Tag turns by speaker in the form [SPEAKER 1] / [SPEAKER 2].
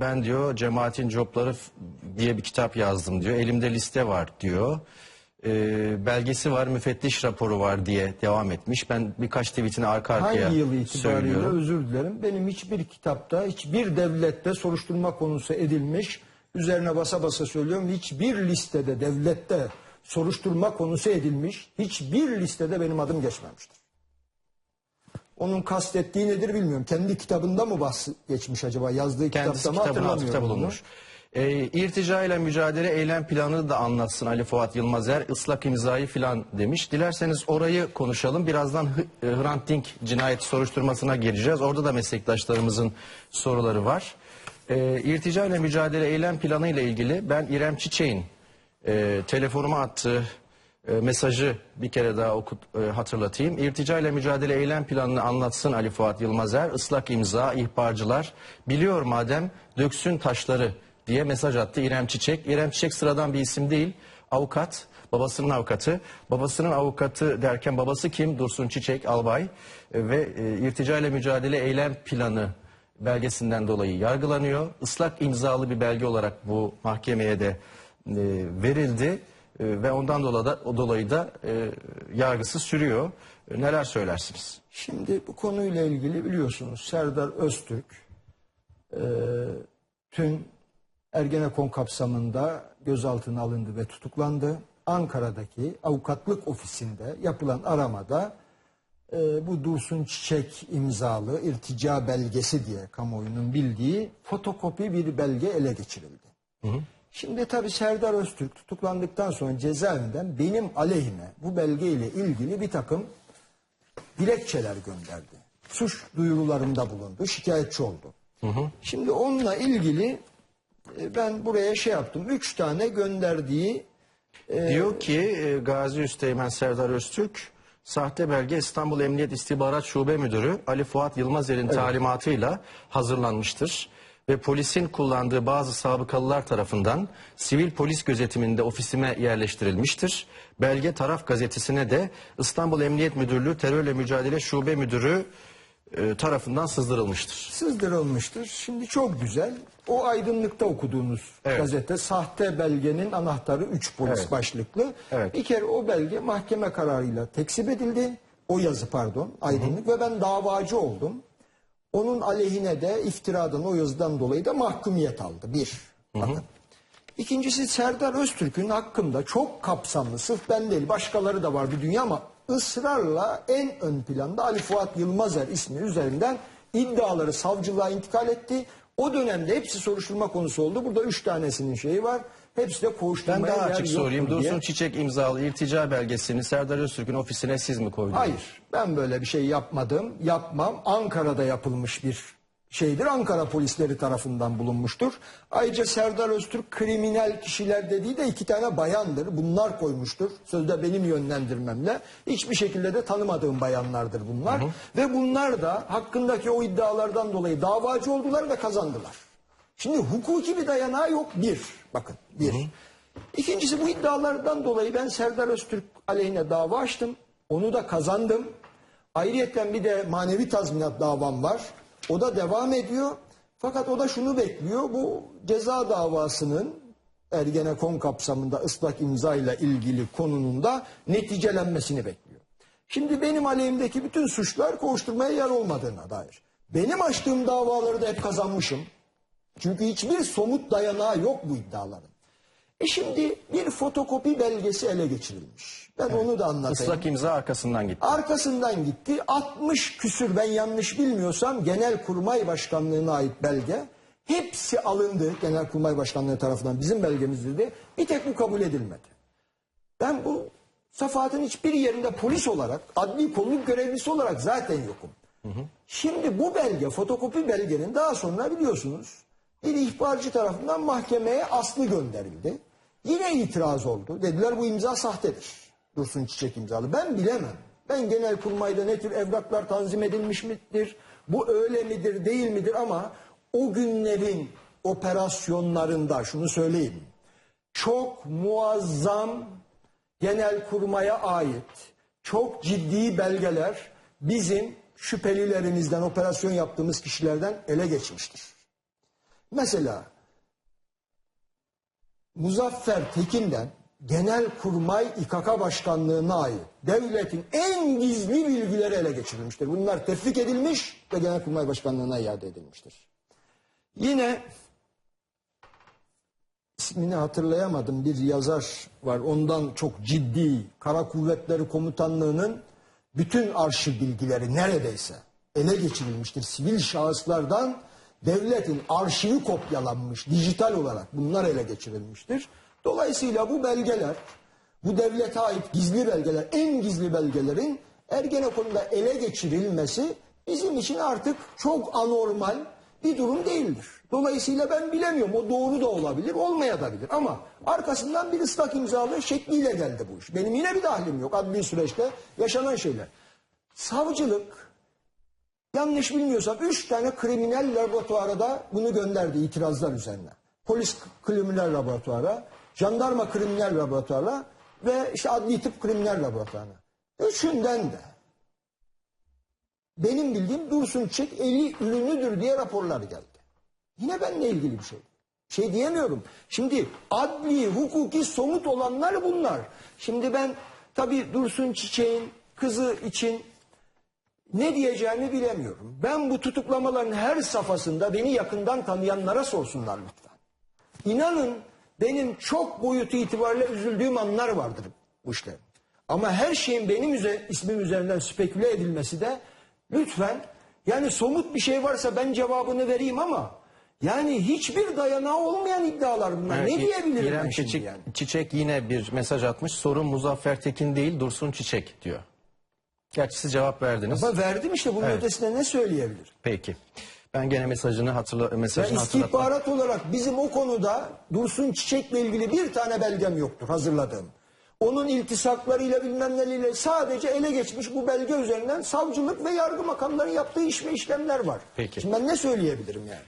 [SPEAKER 1] Ben diyor cemaatin copları diye bir kitap yazdım diyor. Elimde liste var diyor. Ee, belgesi var, müfettiş raporu var diye devam etmiş. Ben birkaç tweetini arka arkaya
[SPEAKER 2] Hangi yıl itibariyle
[SPEAKER 1] söylüyorum.
[SPEAKER 2] özür dilerim. Benim hiçbir kitapta, hiçbir devlette soruşturma konusu edilmiş. Üzerine basa basa söylüyorum. Hiçbir listede, devlette soruşturma konusu edilmiş. Hiçbir listede benim adım geçmemiştir. Onun kastettiği nedir bilmiyorum. Kendi kitabında mı bahs geçmiş acaba? Yazdığı
[SPEAKER 1] Kendisi
[SPEAKER 2] kitapta mı
[SPEAKER 1] kitabın
[SPEAKER 2] hatırlamıyorum.
[SPEAKER 1] atıfta
[SPEAKER 2] bunu.
[SPEAKER 1] bulunmuş. Ee, irtica ile mücadele eylem planını da anlatsın Ali Fuat Yılmazer. ıslak imzayı filan demiş. Dilerseniz orayı konuşalım. Birazdan H- e, Hrant Dink cinayeti soruşturmasına gireceğiz. Orada da meslektaşlarımızın soruları var. Ee, irtica ile mücadele eylem planı ile ilgili ben İrem Çiçek'in e, telefonuma attığı e, mesajı bir kere daha okut, e, hatırlatayım. İrtica ile mücadele eylem planını anlatsın Ali Fuat Yılmazer. Islak imza, ihbarcılar. Biliyor madem döksün taşları diye mesaj attı İrem Çiçek. İrem Çiçek sıradan bir isim değil. Avukat, babasının avukatı. Babasının avukatı derken babası kim? Dursun Çiçek, albay. E, ve e, irtica ile mücadele eylem planı belgesinden dolayı yargılanıyor. Islak imzalı bir belge olarak bu mahkemeye de e, verildi ve ondan dolayı da, o dolayı da e, yargısı sürüyor. E, neler söylersiniz?
[SPEAKER 2] Şimdi bu konuyla ilgili biliyorsunuz Serdar Öztürk e, tüm Ergenekon kapsamında gözaltına alındı ve tutuklandı. Ankara'daki avukatlık ofisinde yapılan aramada e, bu Dursun Çiçek imzalı irtica belgesi diye kamuoyunun bildiği fotokopi bir belge ele geçirildi. Şimdi tabii Serdar Öztürk tutuklandıktan sonra cezaevinden benim aleyhime bu belgeyle ilgili bir takım dilekçeler gönderdi. Suç duyurularında bulundu, şikayetçi oldu. Şimdi onunla ilgili e, ben buraya şey yaptım. Üç tane gönderdiği
[SPEAKER 1] Diyor ki e, Gazi Üsteğmen Serdar Öztürk sahte belge İstanbul Emniyet İstihbarat Şube Müdürü Ali Fuat Yılmazer'in talimatıyla hazırlanmıştır. Ve polisin kullandığı bazı sabıkalılar tarafından sivil polis gözetiminde ofisime yerleştirilmiştir. Belge taraf gazetesine de İstanbul Emniyet Müdürlüğü Terörle Mücadele Şube Müdürü e, tarafından sızdırılmıştır.
[SPEAKER 2] sızdırılmıştır. Şimdi çok güzel. O aydınlıkta okuduğunuz
[SPEAKER 1] Evet.
[SPEAKER 2] gazete sahte belgenin anahtarı 3 polis
[SPEAKER 1] Evet.
[SPEAKER 2] başlıklı.
[SPEAKER 1] Evet.
[SPEAKER 2] Bir kere o belge mahkeme kararıyla tekzip edildi. O yazı pardon aydınlık ve ben davacı oldum. Onun aleyhine de iftiradan o yazıdan dolayı da mahkumiyet aldı. Bir. Bakın. İkincisi Serdar Öztürk'ün hakkında çok kapsamlı, sırf ben değil başkaları da var bir dünya ama ısrarla en ön planda Ali Fuat Yılmazer ismi üzerinden iddiaları savcılığa intikal etti. O dönemde hepsi soruşturma konusu oldu. Burada üç tanesinin şeyi var. Hepsi de
[SPEAKER 1] Ben
[SPEAKER 2] koğuşturmaya
[SPEAKER 1] daha
[SPEAKER 2] yer
[SPEAKER 1] açık sorayım.
[SPEAKER 2] diye.
[SPEAKER 1] Dursun Çiçek imzalı irtica belgesini Serdar Öztürk'ün ofisine siz mi koydunuz?
[SPEAKER 2] Hayır ben böyle bir şey yapmadım yapmam Ankara'da yapılmış bir şeydir Ankara polisleri tarafından bulunmuştur. Ayrıca Serdar Öztürk kriminal kişiler dediği de iki tane bayandır bunlar koymuştur sözde benim yönlendirmemle hiçbir şekilde de tanımadığım bayanlardır bunlar ve bunlar da hakkındaki o iddialardan dolayı davacı oldular ve kazandılar. Şimdi hukuki bir dayanağı yok bir bakın bir. İkincisi bu iddialardan dolayı ben Serdar Öztürk aleyhine dava açtım. Onu da kazandım. Ayrıyeten bir de manevi tazminat davam var. O da devam ediyor. Fakat o da şunu bekliyor. Bu ceza davasının Ergenekon kapsamında ıslak imza ile ilgili konunun da neticelenmesini bekliyor. Şimdi benim aleyhimdeki bütün suçlar kovuşturmaya yer olmadığına dair. Benim açtığım davaları da hep kazanmışım. Çünkü hiçbir somut dayanağı yok bu iddiaların. E şimdi bir fotokopi belgesi ele geçirilmiş. Ben onu da anlatayım.
[SPEAKER 1] Islak imza arkasından gitti.
[SPEAKER 2] Arkasından gitti 60 küsür ben yanlış bilmiyorsam Genelkurmay Başkanlığı'na ait belge. Hepsi alındı Genelkurmay Başkanlığı tarafından bizim belgemizde de bir tek bu kabul edilmedi. Ben bu safahatın hiçbir yerinde polis olarak adli kolluk görevlisi olarak zaten yokum. Şimdi bu belge fotokopi belgenin daha sonra biliyorsunuz bir ihbarcı tarafından mahkemeye aslı gönderildi. Yine itiraz oldu. Dediler bu imza sahtedir. Dursun Çiçek imzalı. Ben bilemem. Ben genel kurmayda ne tür evraklar tanzim edilmiş midir? Bu öyle midir değil midir ama o günlerin operasyonlarında şunu söyleyeyim. Çok muazzam genel kurmaya ait çok ciddi belgeler bizim şüphelilerimizden operasyon yaptığımız kişilerden ele geçmiştir. Mesela Muzaffer Tekin'den Genelkurmay İKK Başkanlığı'na ait devletin en gizli bilgileri ele geçirilmiştir. Bunlar tefrik edilmiş ve Genelkurmay Başkanlığı'na iade edilmiştir. Yine ismini hatırlayamadım bir yazar var. Ondan çok ciddi Kara Kuvvetleri Komutanlığı'nın bütün arşiv bilgileri neredeyse ele geçirilmiştir. Sivil şahıslardan devletin arşivi kopyalanmış dijital olarak bunlar ele geçirilmiştir. Dolayısıyla bu belgeler bu devlete ait gizli belgeler en gizli belgelerin Ergenekon'da ele geçirilmesi bizim için artık çok anormal bir durum değildir. Dolayısıyla ben bilemiyorum. O doğru da olabilir, olmaya da bilir. Ama arkasından bir ıslak imzalı şekliyle geldi bu iş. Benim yine bir dahlim yok adli süreçte yaşanan şeyler. Savcılık yanlış bilmiyorsam üç tane kriminal laboratuvara da bunu gönderdi itirazlar üzerine. Polis kriminal laboratuvara, jandarma kriminal laboratuvara ve işte adli tıp kriminal laboratuvarına. Üçünden de benim bildiğim Dursun Çek eli ürünüdür diye raporlar geldi. Yine benimle ilgili bir şey. Şey diyemiyorum. Şimdi adli, hukuki, somut olanlar bunlar. Şimdi ben tabii Dursun Çiçek'in kızı için ne diyeceğimi bilemiyorum. Ben bu tutuklamaların her safhasında beni yakından tanıyanlara sorsunlar lütfen. İnanın benim çok boyutu itibariyle üzüldüğüm anlar vardır bu işlerin. Ama her şeyin benim üze- ismim üzerinden speküle edilmesi de lütfen yani somut bir şey varsa ben cevabını vereyim ama yani hiçbir dayanağı olmayan iddialar bunlar.
[SPEAKER 1] Evet,
[SPEAKER 2] ne diyebilirim ben şimdi
[SPEAKER 1] Çiçek,
[SPEAKER 2] yani?
[SPEAKER 1] Çiçek yine bir mesaj atmış. Sorun Muzaffer Tekin değil Dursun Çiçek diyor. Gerçi siz cevap verdiniz.
[SPEAKER 2] Ama verdim işte bunun
[SPEAKER 1] Evet.
[SPEAKER 2] ötesine ne söyleyebilir?
[SPEAKER 1] Peki. Ben gene mesajını hatırla
[SPEAKER 2] Ya
[SPEAKER 1] mesajını hatırlatmak.
[SPEAKER 2] istihbarat olarak bizim o konuda Dursun Çiçek'le ilgili bir tane belgem yoktur hazırladığım. Onun iltisaklarıyla bilmem neleriyle sadece ele geçmiş bu belge üzerinden savcılık ve yargı makamlarının yaptığı iş ve işlemler var.
[SPEAKER 1] Peki.
[SPEAKER 2] Şimdi ben ne söyleyebilirim yani?